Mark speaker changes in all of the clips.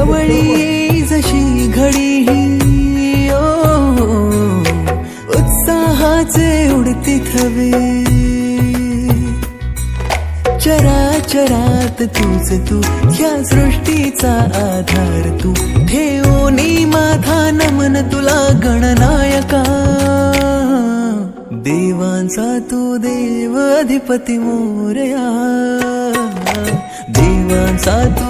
Speaker 1: जवळी येई जशी घडी ही ओ उत्साहाचे उडती थवे. चराचरात तूच तू या सृष्टीचा आधार तू. ठेवोनी माझा नमन तुला गणनायका. देवांचा तू देव अधिपती मोरया. देवांचा तू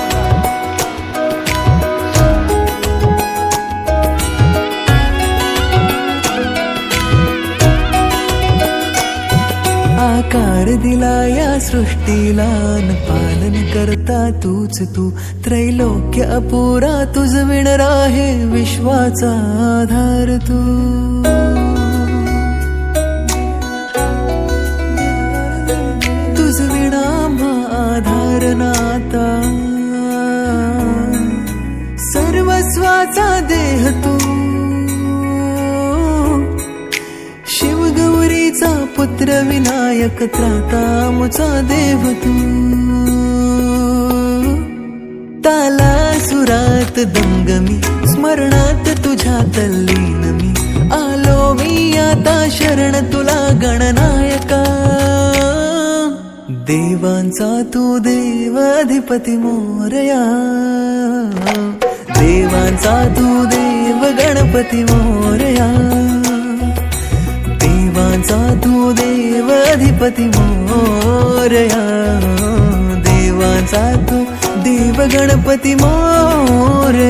Speaker 1: आकार दिला या सृष्टीला न पालन करता तूच तू. त्रैलोक्य अपुरा तुझ विणर आहे विश्वाचा आधार तू. तुझ विणा आधार नाता. सर्वस्वाचा देह तू पुत्र विनायक त्राता मुचा देव तू. ताला सुरात दंगमी स्मरणात तुझ्या तल्लीन मी. आलो मी आता शरण तुला गणनायका. देवांचा तू देवाधिपती मोरया. देवांचा तू देव गणपती मोर मोरया देवाचा तू देव गणपती मोर.